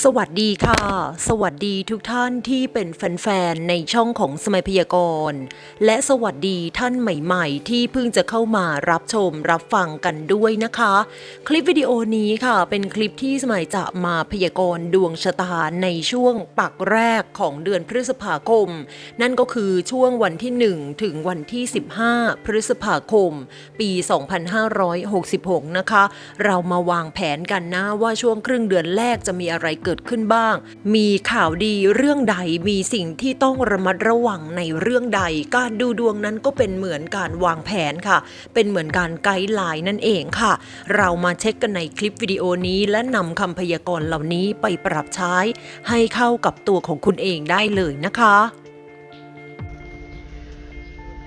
สวัสดีค่ะ สวัสดีทุกท่านที่เป็นแฟนๆ ในช่องของสมัยพยากรณ์ และสวัสดีท่านใหม่ๆ ที่เพิ่งจะเข้ามารับชมรับฟังกันด้วยนะคะ คลิปวิดีโอนี้ค่ะ เป็นคลิปที่สมัยจะมาพยากรณ์ดวงชะตาในช่วงปักแรกของเดือนพฤษภาคม นั่นก็คือช่วงวันที่ 1 ถึงวันที่ 15 พฤษภาคม ปี 2566 นะคะ เรามาวางแผนกันนะว่าช่วงครึ่งเดือนแรกจะมีอะไรเกิดขึ้นบ้าง มีข่าวดีเรื่องใดมีสิ่งที่ต้องระมัดระวังในเรื่องใด การดูดวงนั้นก็เป็นเหมือนการวางแผนค่ะ เป็นเหมือนการไกด์ไลน์นั่นเองค่ะ เรามาเช็คกันในคลิปวิดีโอนี้ และนำคำพยากรณ์เหล่านี้ไปปรับใช้ ให้เข้ากับตัวของคุณเองได้เลยนะคะ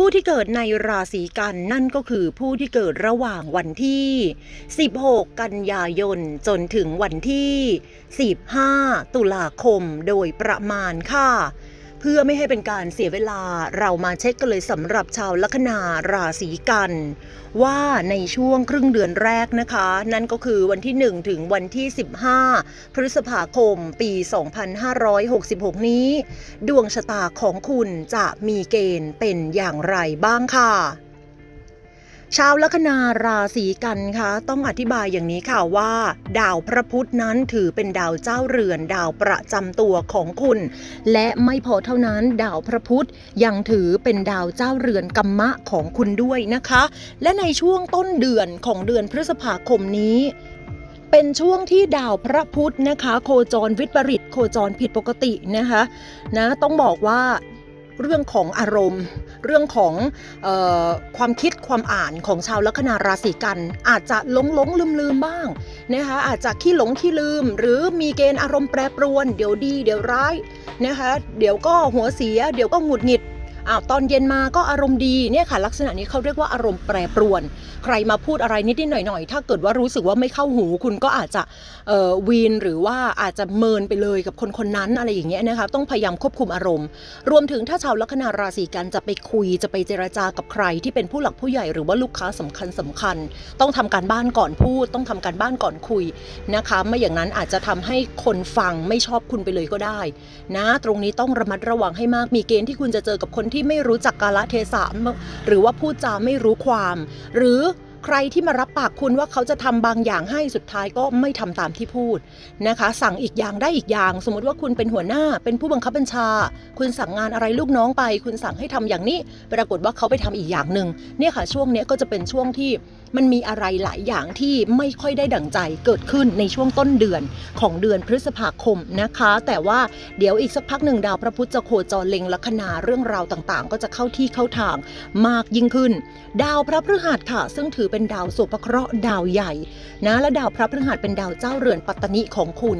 ผู้ที่เกิดในราศีกันนั่นก็คือผู้ที่เกิดระหว่างวันที่ 16 กันยายน จนถึงวันที่ 15 ตุลาคมโดยประมาณค่ะ เพื่อไม่ให้เป็นการเสียเวลาเรามาเช็คกันเลยสำหรับชาวลัคนาราศีกัน ว่าในช่วงครึ่งเดือนแรกนะคะ นั่นก็คือวันที่ 1 ถึงวันที่ 15 พฤษภาคมปี 2566 นี้ ดวงชะตาของคุณจะมีเกณฑ์เป็นอย่างไรบ้างค่ะ ชาวลัคนาราศีกันคะต้องอธิบายอย่างนี้ค่ะว่า ดาวพระพุธนั้นถือเป็นดาวเจ้าเรือน ดาวประจำตัวของคุณ และไม่พอเท่านั้นดาวพระพุธยังถือเป็นดาวเจ้าเรือนกัมมะของคุณด้วยนะคะ และในช่วงต้นเดือนของเดือนพฤษภาคมนี้เป็นช่วงที่ดาวพระพุธนะคะ โคจรวิปริตโคจรผิดปกตินะคะนะต้องบอกว่าเรื่องของอารมณ์ เรื่องของออความคิดความอ่านของชาวลัคนาราศีกัน อาจจะหลงหลงลืมลืมบ้างนะคะอาจจะขี้หลงขี้ลืม หรือมีเกณฑ์อารมณ์แปรปรวน เดี๋ยวดี เดี๋ยวร้ายนะคะเดี๋ยวก็หัวเสีย เดี๋ยวก็หงุดหงิด อ้าวตอนเย็นมาก็อารมณ์ดีเนี่ยค่ะ ลักษณะนี้เขาเรียกว่าอารมณ์แปรปรวน ใครมาพูดอะไรนิดๆหน่อยๆถ้าเกิดว่ารู้สึกว่าไม่เข้าหูคุณก็อาจจะวีนหรือว่าอาจจะเมินไปเลยกับคนคนนั้นอะไรอย่างเงี้ยนะคะต้องพยายามควบคุมอารมณ์ รวมถึงถ้าชาวลัคนาราศีกันจะไปคุยจะไปเจรจากับใครที่เป็นผู้หลักผู้ใหญ่หรือว่าลูกค้าสำคัญสำคัญ ต้องทำการบ้านก่อนพูด ต้องทำการบ้านก่อนคุยนะคะ ไม่อย่างนั้นอาจจะทำให้คนฟังไม่ชอบคุณไปเลยก็ได้ นะ ตรงนี้ต้องระมัดระวังให้มากมีเกณฑ์ที่คุณจะเจอกับคนที่ที่ไม่รู้จักกาลเทศะหรือว่าพูดจาไม่รู้ความ หรือใครที่มารับปากคุณว่าเขาจะทำบางอย่างให้สุดท้ายก็ไม่ทำตามที่พูดนะคะ สั่งอีกอย่างได้อีกอย่าง สมมติว่าคุณเป็นหัวหน้าเป็นผู้บังคับบัญชา คุณสั่งงานอะไรลูกน้องไป คุณสั่งให้ทำอย่างนี้ ปรากฏว่าเขาไปทำอีกอย่างหนึ่งเนี่ยค่ะช่วงนี้ก็จะเป็นช่วงที่มันมีอะไรหลายอย่างที่ไม่ค่อยได้ดั่งใจเกิดขึ้นในช่วงต้นเดือนของเดือนพฤษภาคมนะคะ แต่ว่าเดี๋ยวอีกสักพักหนึ่งดาวพระพุธจะโคจรเล็งลัคนาเรื่องราวต่างๆ ก็จะเข้าที่เข้าทางมากยิ่งขึ้น ดาวพระพฤหัสค่ะ ซึ่งถือเป็นดาวสุภเคราะห์ดาวใหญ่นะและดาวพระพฤหัสเป็นดาวเจ้าเรือนปัตตนิของคุณ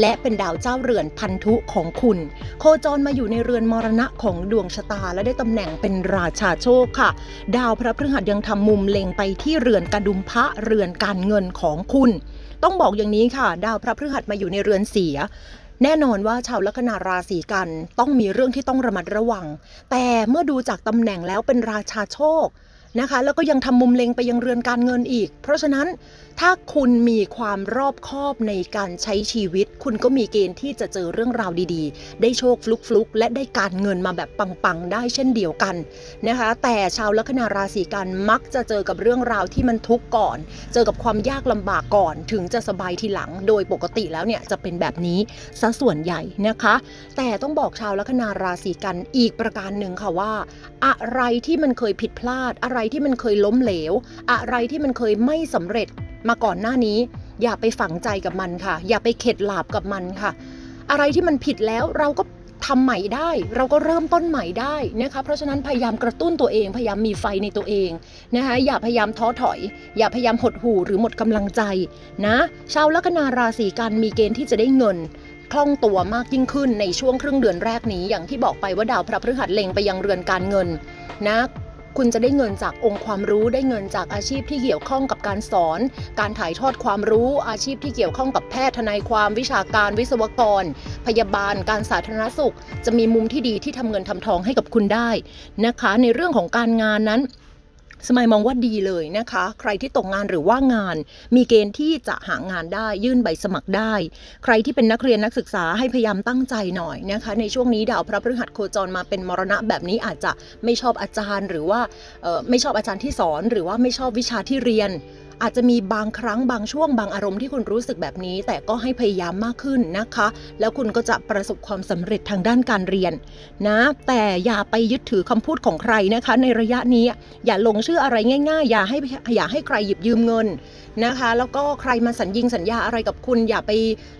และเป็นดาวเจ้าเรือนพันธุของคุณ โคจรมาอยู่ในเรือนมรณะของดวงชะตาและได้ตำแหน่งเป็นราชาโชคค่ะ ดาวพระพฤหัสยังทำมุมเล็งไปที่เรือนกระดุมพระเรือนการเงินของคุณ ต้องบอกอย่างนี้ค่ะ ดาวพระพฤหัสมาอยู่ในเรือนเสียแน่นอนว่าชาวลัคนาราศีกันต้องมีเรื่องที่ต้องระมัดระวัง แต่เมื่อดูจากตำแหน่งแล้วเป็นราชาโชค นะคะ แล้วก็ยังทำมุมเล็งไปยังเรือนการเงินอีก เพราะฉะนั้นถ้าคุณมีความรอบคอบในการใช้ชีวิต คุณก็มีเกณฑ์ที่จะเจอเรื่องราวดีๆ ได้โชคฟลุกๆ และได้การเงินมาแบบปังๆ ได้เช่นเดียวกันนะคะ แต่ชาวลัคนาราศีกันมักจะเจอกับเรื่องราวที่มันทุกข์ก่อน เจอกับความยากลำบากก่อน ถึงจะสบายทีหลัง โดยปกติแล้วเนี่ยจะเป็นแบบนี้ซะส่วนใหญ่นะคะ แต่ต้องบอกชาวลัคนาราศีกันอีกประการหนึ่งค่ะว่า อะไรที่มันเคยผิดพลาดอะไรไรที่มันเคยล้มเหลว อะไรที่มันเคยไม่สำเร็จมาก่อนหน้านี้ อย่าไปฝังใจกับมันค่ะ อย่าไปเข็ดหลาบกับมันค่ะ อะไรที่มันผิดแล้วเราก็ทำใหม่ได้เราก็เริ่มต้นใหม่ได้นะคะเพราะฉะนั้นพยายามกระตุ้นตัวเอง พยายามมีไฟในตัวเองนะคะอย่าพยายามท้อถอย อย่าพยายามหดหู่หรือหมดกำลังใจนะชาวลัคนาราศีกันมีเกณฑ์ที่จะได้เงินคล่องตัวมากยิ่งขึ้นในช่วงครึ่งเดือนแรกนี้อย่างที่บอกไปว่าดาวพระพฤหัสเล็งไปยังเรือนการเงินนะ คุณจะได้เงินจากองค์ความรู้ได้เงินจากอาชีพที่เกี่ยวข้องกับการสอน การถ่ายทอดความรู้อาชีพที่เกี่ยวข้องกับแพทย์ทนายความวิชาการวิศวกร พยาบาล การสาธารณสุข จะมีมุมที่ดีที่ทำเงินทำทองให้กับคุณได้นะคะ ในเรื่องของการงานนั้น สมัยมองว่าดีเลยนะคะ ใครที่ตกงานหรือว่างาน มีเกณฑ์ที่จะหางานได้ยื่นใบสมัครได้ ใครที่เป็นนักเรียนนักศึกษาให้พยายามตั้งใจหน่อยนะคะ ในช่วงนี้ดาวพระพฤหัสโคจรมาเป็นมรณะแบบนี้อาจจะไม่ชอบอาจารย์ หรือว่าไม่ชอบอาจารย์ที่สอน หรือว่าไม่ชอบวิชาที่เรียน อาจจะมีบางครั้งบางช่วงบางอารมณ์ที่คุณรู้สึกแบบนี้ แต่ก็ให้พยายามมากขึ้นนะคะ แล้วคุณก็จะประสบความสำเร็จทางด้านการเรียนนะ แต่อย่าไปยึดถือคำพูดของใครนะคะ ในระยะนี้อย่าลงเชื่ออะไรง่าย ๆ อย่าให้อย่าให้ใครหยิบยืมเงินนะคะ แล้วก็ใครมาสัญญิงสัญญาอะไรกับคุณ อย่าไป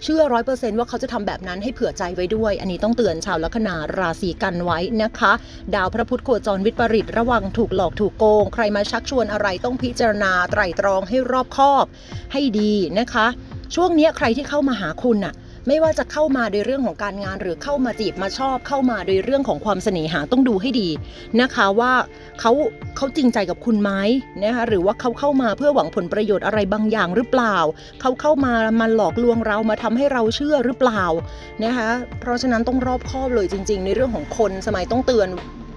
เชื่อร้อยเปอร์เซนต์ว่าเขาจะทำแบบนั้นให้เผื่อใจไว้ด้วย อันนี้ต้องเตือนชาวลัคนาราศีกันไว้นะคะ ดาวพระพุธโคจรวิปริตระวังถูกหลอกถูกโกง ใครมาชักชวนอะไรต้องพิจารณาไตร่ตรองให้รอบคอบ ให้ดีนะคะ ช่วงนี้ใครที่เข้ามาหาคุณน่ะไม่ว่าจะเข้ามาโดยเรื่องของการงานหรือเข้ามาจีบมาชอบ เข้ามาโดยเรื่องของความเสน่หาต้องดูให้ดีนะคะว่าเขาเขาจริงใจกับคุณไหมนะคะหรือว่าเขาเข้ามาเพื่อหวังผลประโยชน์อะไรบางอย่างหรือเปล่า เขาเข้ามามาหลอกลวงเรามาทำให้เราเชื่อหรือเปล่านะคะเพราะฉะนั้นต้องรอบคอบเลยจริง ๆ ในเรื่องของคนสมัยต้องเตือน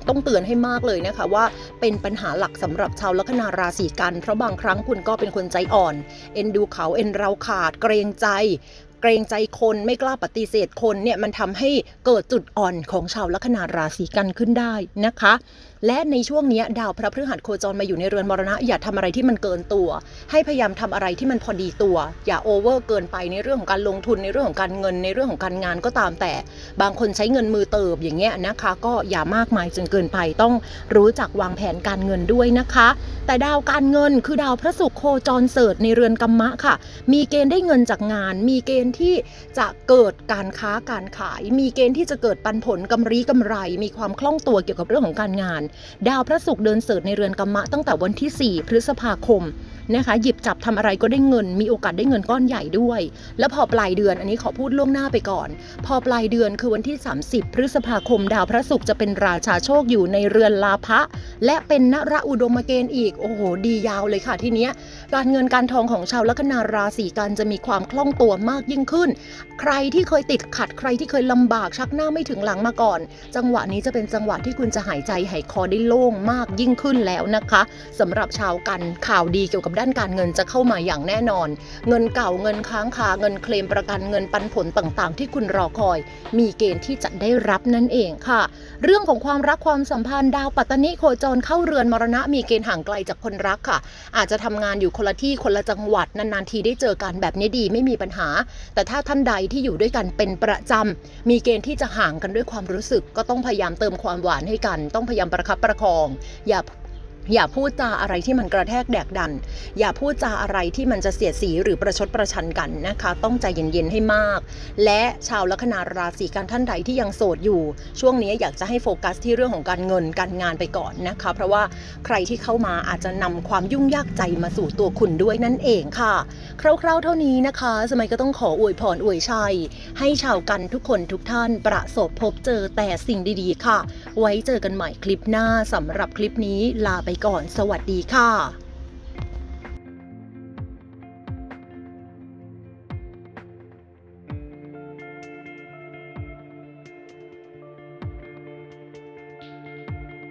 ต้องเตือนให้มากเลยนะคะว่าเป็นปัญหาหลักสำหรับชาวลัคนาราศีกัน เพราะบางครั้งคุณก็เป็นคนใจอ่อน เอ็นดูเขาเอ็นเราขาดเกรงใจ เกรงใจคนไม่กล้าปฏิเสธคนเนี่ยมันทำให้เกิดจุดอ่อนของชาวลัคนาราศีกันขึ้นได้นะคะ และในช่วงนี้ดาวพระพฤหัสโคจรมาอยู่ในเรือนมรณะ อย่าทำอะไรที่มันเกินตัว ให้พยายามทำอะไรที่มันพอดีตัว อย่าโอเวอร์เกินไปในเรื่องของการลงทุนในเรื่องของการเงินในเรื่องของการงานก็ตามแต่ บางคนใช้เงินมือเติบอย่างเงี้ยนะคะ ก็อย่ามากมายจนเกินไปต้องรู้จักวางแผนการเงินด้วยนะคะ แต่ดาวการเงินคือดาวพระศุกร์โคจรเสริฐในเรือนกรรมะค่ะ มีเกณฑ์ได้เงินจากงาน มีเกณฑ์ที่จะเกิดการค้าการขาย มีเกณฑ์ที่จะเกิดปันผลกำไรกำไร มีความคล่องตัวเกี่ยวกับเรื่องของการงาน ดาวพระศุกร์เดินเสริฐในเรือนกรรมะตั้งแต่วันที่ 4 พฤษภาคมนะคะ หยิบจับทำอะไรก็ได้เงิน มีโอกาสได้เงินก้อนใหญ่ด้วย แล้วพอปลายเดือนอันนี้ขอพูดล่วงหน้าไปก่อน พอปลายเดือนคือวันที่ 30 พฤษภาคมดาวพระศุกร์จะเป็นราชาโชคอยู่ในเรือนลาภะและเป็นนระอุดมเกณฑ์อีกโอ้โหดียาวเลยค่ะทีเนี้ยการเงินการทองของชาวลัคนาราศีกันจะมีความคล่องตัวมากยิ่งขึ้น ใครที่เคยติดขัดใครที่เคยลำบากชักหน้าไม่ถึงหลังมาก่อน จังหวะนี้จะเป็นจังหวะที่คุณจะหายใจหายคอได้โล่งมากยิ่งขึ้นแล้วนะคะสำหรับชาวกันข่าวดีเกี่ยวกับด้านการเงินจะเข้ามาอย่างแน่นอน เงินเก่าเงินค้างคาเงินเคลมประกันเงินปันผลต่างๆ ที่คุณรอคอย มีเกณฑ์ที่จะได้รับนั่นเองค่ะ เรื่องของความรักความสัมพันธ์ดาวปัตตนิโคจรเข้าเรือนมรณะมีเกณฑ์ห่างไกลจากคนรักค่ะ อาจจะทำงานอยู่คนละที่คนละจังหวัดนานๆทีได้เจอกันแบบนี้ดีไม่มีปัญหา แต่ถ้าท่านใดที่อยู่ด้วยกันเป็นประจำมีเกณฑ์ที่จะห่างกันด้วยความรู้สึก ก็ต้องพยายามเติมความหวานให้กัน ต้องพยายามประคับประคอง อย่า อย่าพูดจาอะไรที่มันกระแทกแดกดัน อย่าพูดจาอะไรที่มันจะเสียดสีหรือประชดประชันกันนะคะ ต้องใจเย็นๆให้มาก และชาวลัคนาราศีกันท่านใดที่ยังโสดอยู่ ช่วงนี้อยากจะให้โฟกัสที่เรื่องของการเงินการงานไปก่อนนะคะ เพราะว่าใครที่เข้ามาอาจจะนำความยุ่งยากใจมาสู่ตัวคุณด้วยนั่นเองค่ะ คร่าวๆเท่านี้นะคะ สมัยก็ต้องขออวยพรอวยชัย ให้ชาวกันทุกคนทุกท่านประสบพบเจอแต่สิ่งดีๆ ค่ะ ไว้เจอกันใหม่คลิปหน้าสำหรับคลิปนี้ลาไปก่อนสวัสดีค่ะ